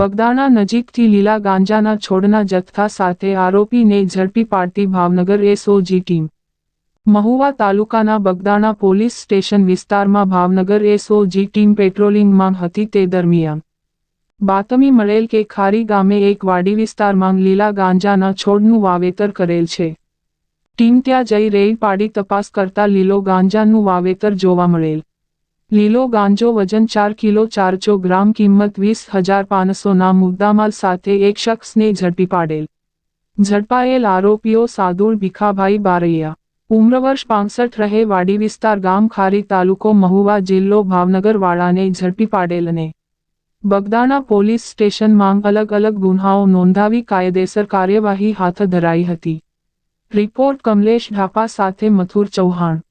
બગદાણા નજીકથી લીલા ગાંજાના છોડના જથ્થા સાથે આરોપીને ઝડપી પાડતી ભાવનગર એસઓજી ટીમ. મહુવા તાલુકાના બગદાણા પોલીસ સ્ટેશન વિસ્તારમાં ભાવનગર એસઓજી ટીમ પેટ્રોલિંગમાં હતી તે દરમિયાન. બાતમી મળેલ કે ખારી ગામે એક વાડી વિસ્તારમાં લીલા ગાંજાના છોડનું વાવેતર કરેલ છે. ટીમ ત્યાં જઈ રેડ પાડી તપાસ કરતા લીલો ગાંજાનું વાવેતર જોવા મળેલ. લીલો ગાંજો વજન ચાર કિલો ચારસો ગ્રામ કિંમત વીસ હજાર પાંચસોના મુદ્દામાલ સાથે એક શખ્સને ઝડપી પાડેલ. ઝડપાયેલ આરોપીઓ સાદુળ ભીખાભાઈ બારૈયા. ઉમ્ર વર્ષ પાંસઠ રહે વાડી વિસ્તાર ગામ ખારી તાલુકો મહુવા જિલ્લો ભાવનગર વાળાને ઝડપી પાડેલ અને બગદાણા પોલીસ સ્ટેશનમાં અલગ અલગ ગુન્હાઓ નોંધાવી કાયદેસર કાર્યવાહી હાથ ધરાઈ હતી. રિપોર્ટ કમલેશ ઢાપા સાથે મથુર ચૌહાણ.